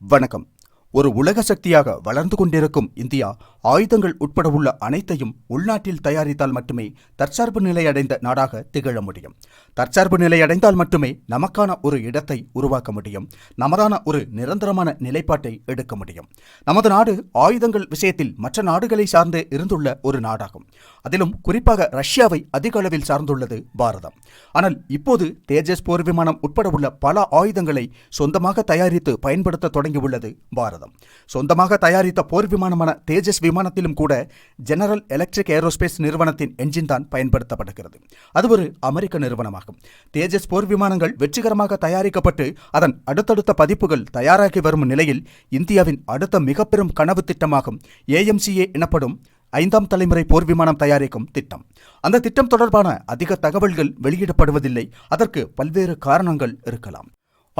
வணக்கம். ஒரு உலக சக்தியாக வளர்ந்து கொண்டிருக்கும் இந்தியா ஆயுதங்கள் உட்பட உள்ள அனைத்தையும் உள்நாட்டில் தயாரித்தால் மட்டுமே தற்சார்பு நிலையடைந்த நாடாக திகழ முடியும். தற்சார்பு நிலையடைந்தால் மட்டுமே நமக்கான ஒரு இடத்தை உருவாக்க முடியும். நமதான ஒரு நிரந்தரமான நிலைப்பாட்டை எடுக்க முடியும். நமது நாடு ஆயுதங்கள் விஷயத்தில் மற்ற நாடுகளை சார்ந்து இருந்துள்ள ஒரு நாடாகும். அதிலும் குறிப்பாக ரஷ்யாவை அதிக அளவில் சார்ந்துள்ளது பாரதம். ஆனால் இப்போது தேஜஸ் போர் விமானம் உட்பட உள்ள பல ஆயுதங்களை சொந்தமாக தயாரித்து பயன்படுத்த தொடங்கியுள்ளது பாரதம். சொந்தமாக தயாரித்த போர் விமானமான தேஜஸ் விமானத்திலும் கூட ஜெனரல் எலக்ட்ரிக் ஏரோஸ்பேஸ் நிறுவனத்தின் என்ஜின் தான் பயன்படுத்தப்படுகிறது. அது ஒரு அமெரிக்க நிறுவனமாகும். தேஜஸ் போர் விமானங்கள் வெற்றிகரமாக தயாரிக்கப்பட்டு அதன் அடுத்தடுத்த பதிப்புகள் தயாராகி வரும் நிலையில் இந்தியாவின் அடுத்த மிக பெரும் கனவு திட்டமாகும் ஏஎம்சிஏ எனப்படும் ஐந்தாம் தலைமுறை போர் விமானம் தயாரிக்கும் திட்டம். அந்த திட்டம் தொடர்பான அதிக தகவல்கள் வெளியிடப்படுவதில்லை. அதற்கு பல்வேறு காரணங்கள் இருக்கலாம்.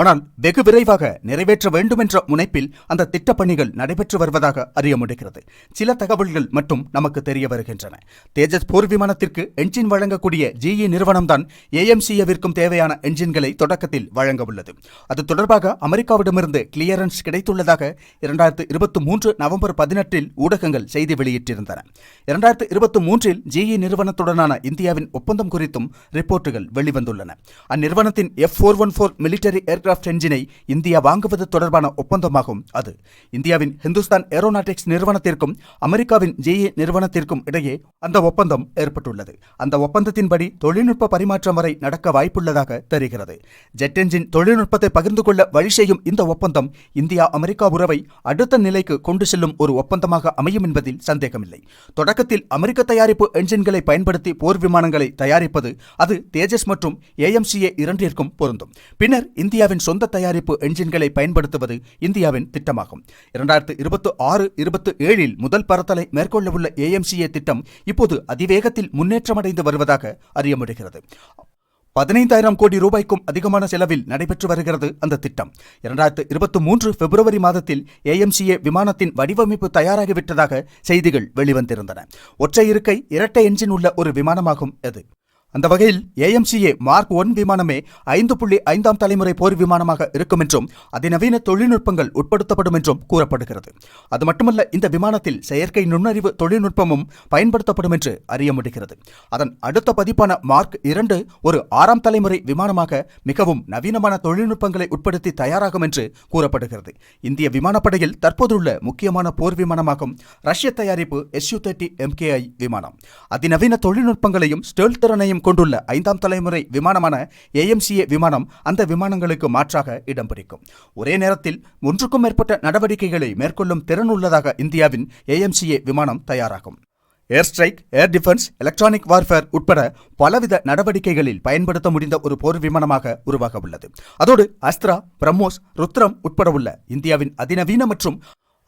ஆனால் வெகு விரைவாக நிறைவேற்ற வேண்டுமென்ற முனைப்பில் அந்த திட்டப்பணிகள் நடைபெற்று வருவதாக அறிய முடிகிறது. சில தகவல்கள் மட்டும் நமக்கு தெரிய வருகின்றன. தேஜஸ் போர் விமானத்திற்கு என்ஜின் வழங்கக்கூடிய ஜிஇ நிறுவனம்தான் ஏஎம்சிஏவிற்கும் தேவையான என்ஜின்களை தொடக்கத்தில் வழங்க உள்ளது. அது தொடர்பாக அமெரிக்காவிடமிருந்து கிளியரன்ஸ் கிடைத்துள்ளதாக இரண்டாயிரத்து இருபத்தி மூன்று நவம்பர் பதினெட்டில் ஊடகங்கள் செய்தி வெளியிட்டிருந்தன. இரண்டாயிரத்து இருபத்தி மூன்றில் ஜிஇ நிறுவனத்துடனான இந்தியாவின் ஒப்பந்தம் குறித்தும் ரிப்போர்ட்டுகள் வெளிவந்துள்ளன. அந்நிறுவனத்தின் F four one four military aircraft என்ஜினை India வாங்குவது தொடர்பான ஒப்பந்தமாகும் அது. இந்தியாவின் ஹிந்துஸ்தான் ஏரோநாட்டிக்ஸ் நிறுவனத்திற்கும் அமெரிக்காவின் ஜேஏ நிறுவனத்திற்கும் இடையே அந்த ஒப்பந்தம் ஏற்பட்டுள்ளது. அந்த ஒப்பந்தத்தின்படி தொழில்நுட்ப பரிமாற்றம் வரை நடக்க வாய்ப்புள்ளதாக தெரிகிறது. ஜெட் என்ஜின் தொழில்நுட்பத்தை பகிர்ந்து கொள்ள வழி செய்யும் இந்த ஒப்பந்தம் இந்தியா அமெரிக்கா உறவை அடுத்த நிலைக்கு கொண்டு செல்லும் ஒரு ஒப்பந்தமாக அமையும் என்பதில் சந்தேகமில்லை. தொடக்கத்தில் அமெரிக்க தயாரிப்பு என்ஜின்களை பயன்படுத்தி போர் விமானங்களை தயாரிப்பது அது தேஜஸ் மற்றும் ஏஎம்சிஏ இரண்டிற்கும் பொருந்தும். பின்னர் இந்தியாவின் சொந்த தயாரிப்பு என்ஜின்களை பயன்படுத்துவது இந்தியாவின் திட்டமாகும். இரண்டாயிரத்து இருபத்தி ஆறு இருபத்தி ஏழில் முதல் பரத்தலை மேற்கொள்ளவுள்ள ஏஎம்சிஏ திட்டம் இப்போது அதிவேகத்தில் முன்னேற்றமடைந்து வருவதாக அறிய முடிகிறது பதினைந்தாயிரம் கோடி ரூபாய்க்கும் அதிகமான செலவில் நடைபெற்று வருகிறது அந்த திட்டம். இரண்டாயிரத்து இருபத்தி மூன்று பிப்ரவரி மாதத்தில் ஏஎம்சிஏ விமானத்தின் வடிவமைப்பு தயாராகிவிட்டதாக செய்திகள் வெளிவந்திருந்தன. ஒற்றை இருக்கை இரட்டை என்ஜின் உள்ள ஒரு விமானமாகும் அது. அந்த வகையில் ஏஎம்சிஏ மார்க் ஒன் விமானமே ஐந்து புள்ளி ஐந்தாம் தலைமுறை போர் விமானமாக இருக்கும் என்றும் அதிநவீன தொழில்நுட்பங்கள் உட்படுத்தப்படும் என்றும் கூறப்படுகிறது. அது மட்டுமல்ல இந்த விமானத்தில் செயற்கை நுண்ணறிவு தொழில்நுட்பமும் பயன்படுத்தப்படும் என்று அறிய முடிகிறது. அதன் அடுத்த பதிப்பான மார்க் இரண்டு ஒரு ஆறாம் தலைமுறை விமானமாக மிகவும் நவீனமான தொழில்நுட்பங்களை உட்படுத்தி தயாராகும் என்று கூறப்படுகிறது. இந்திய விமானப்படையில் தற்போதுள்ள முக்கியமான போர் விமானமாகும் ரஷ்ய தயாரிப்பு எஸ்யூ தேர்ட்டி எம்கேஐ விமானம். அதிநவீன தொழில்நுட்பங்களையும் ஸ்டெல் திறனையும் கொண்டுள்ள ஐந்தாம் தலைமுறை விமானமான ஏஎம்சிஏ விமானம் அந்த விமானங்களுக்கு மாற்றாக இடம் பிடிக்கும். ஒரே நேரத்தில் ஒன்றுக்கும் மேற்பட்ட நடவடிக்கைகளை மேற்கொள்ளும் திறன் உள்ளதாக இந்தியாவின் ஏஎம்சிஏ விமானம் தயாராகும். Air strike air defence electronic warfare உட்பட பலவித நடவடிக்கைகளில் பயன்படுத்த முடிந்த ஒரு போர் விமானமாக உருவாக உள்ளது அதோடு அஸ்த்ரா பிரம்மோஸ் ருத்ரம் உட்பட உள்ள இந்தியாவின் அதிநவீன மற்றும்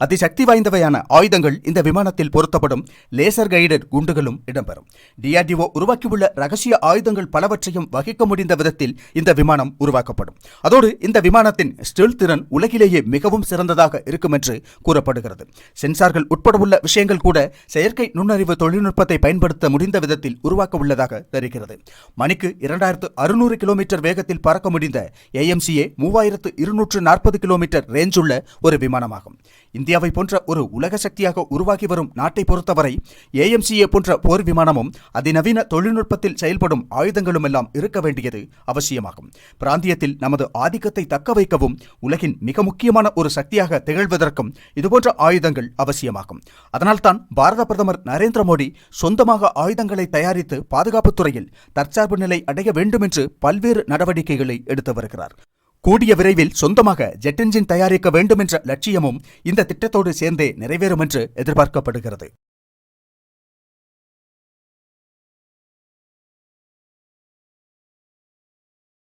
அதிசக்தி வாய்ந்தவையான ஆயுதங்கள் இந்த விமானத்தில் பொருத்தப்படும். லேசர் கைடட் குண்டுகளும் இடம்பெறும். டிஆர்டிஓ உருவாக்கியுள்ள ரகசிய ஆயுதங்கள் பலவற்றையும் வகிக்க முடிந்த விதத்தில் இந்த விமானம் உருவாக்கப்படும். அதோடு இந்த விமானத்தின் ஸ்டில் திறன் உலகிலேயே மிகவும் சிறந்ததாக இருக்கும் என்று கூறப்படுகிறது. சென்சார்கள் உட்பட உள்ள விஷயங்கள் கூட செயற்கை நுண்ணறிவு தொழில்நுட்பத்தை பயன்படுத்த முடிந்த விதத்தில் உருவாக்க உள்ளதாக தெரிகிறது. மணிக்கு இரண்டாயிரத்து அறுநூறு கிலோமீட்டர் வேகத்தில் பறக்க முடிந்த ஏஎம்சிஏ மூவாயிரத்து இருநூற்று நாற்பது கிலோமீட்டர் ரேஞ்சுள்ள ஒரு விமானமாகும். இந்தியாவை போன்ற ஒரு உலக சக்தியாக உருவாகி வரும் நாட்டை பொறுத்தவரை ஏஎம்சிஏ போன்ற போர் விமானமும் அதிநவீன தொழில்நுட்பத்தில் செயல்படும் ஆயுதங்களும் எல்லாம் இருக்க வேண்டியது அவசியமாகும். பிராந்தியத்தில் நமது ஆதிக்கத்தை தக்க வைக்கவும் உலகின் மிக முக்கியமான ஒரு சக்தியாக திகழ்வதற்கும் இதுபோன்ற ஆயுதங்கள் அவசியமாகும். அதனால்தான் பாரத பிரதமர் நரேந்திர மோடி சொந்தமாக ஆயுதங்களை தயாரித்து பாதுகாப்புத் துறையில் தற்சார்பு நிலை அடைய வேண்டும் என்று பல்வேறு நடவடிக்கைகளை எடுத்து வருகிறார். கூடிய விரைவில் சொந்தமாக ஜெட் என்ஜின் தயாரிக்க வேண்டும் என்ற லட்சியமும் இந்த திட்டத்தோடு சேர்ந்தே நிறைவேறும் என்று எதிர்பார்க்கப்படுகிறது.